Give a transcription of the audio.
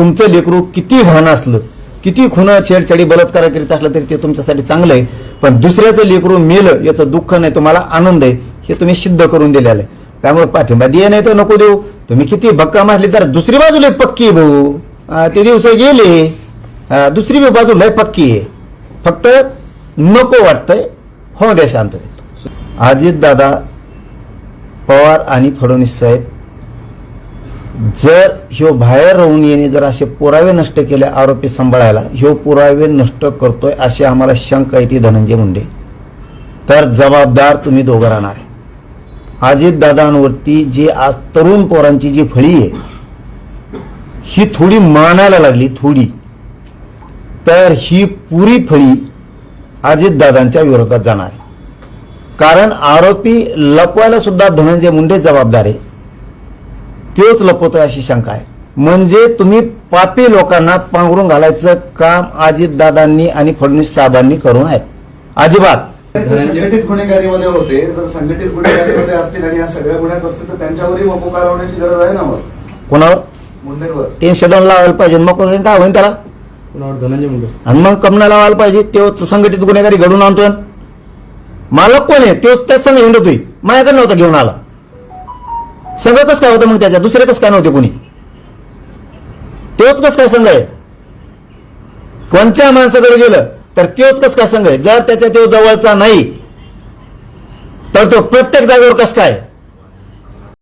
तुमचं लेकरू किती घाण असलं किती खुनं छेडछाडी बलात्कार करीत असलं तरी ते तुमच्यासाठी चांगलं आहे. पण दुसऱ्याचं लेकरू मेलं याचं दुःख नाही तुम्हाला आनंद आहे हे तुम्ही सिद्ध करून दिलेलं आहे. त्यामुळे पाठिंबा दे नाही तर नको देऊ. तुम्ही किती भक्का मारली तर दुसरी बाजूला पक्की भाऊ. ते दिवस गेले. दुसरी बी बाजू लय पक्की आहे. फक्त नको वाटतंय हो द्या शांत अजित दादा पवार आणि फडणवीस साहेब जर ह्यो बाहेर राहून येणे जर असे पुरावे नष्ट केले आरोपी सांभाळायला ह्यो पुरावे नष्ट करतोय अशी आम्हाला शंका येते धनंजय मुंडे. तर जबाबदार तुम्ही दोघं राहणार आहे. अजित दादांवरती जी आज तरुण पोरांची जी फळी आहे ही थोडी मानायला लागली थोडी. तर ही पुरी फळी अजित दादांच्या विरोधात जाणार आहे. कारण आरोपी लपवायला सुद्धा धनंजय मुंडे जबाबदार आहे. तोच लपवतोय अशी शंका आहे. म्हणजे तुम्ही पापी लोकांना पांघरून घालायचं काम अजितदादांनी आणि फडणवीस साहेबांनी करू नये अजिबात. ते संघटित गुन्हेगारीमध्ये होते जर संघटित गुन्हेगारीमध्ये असतील आणि या सगळ्या गुन्ह्यात असतील तर त्यांच्यावरही मको कारवाईची गरज आहे ना मग? कोणावर? मुंडेंवर. तीनशे दोन लावायला पाहिजे. मग कोण काय होईल त्याला? कुणावर? धनंजय मुंडे. आणि मग कमना लावायला पाहिजे. तोच संघटित गुन्हेगारी घडून आणतोय. मालक कोण आहे? तोच त्याच संघ हिंडतोय. माझ्याकडे नव्हता घेऊन आला. संघ कस काय होतं मग त्याच्या दुसरे कस काय नव्हते कोणी? तोच कस काय संघ आहे? कोणत्या माणसाकडे गेलं तर तोच कस काय संघ आहे? जर त्याच्या तो जवळचा नाही तर तो प्रत्येक जागेवर कस काय?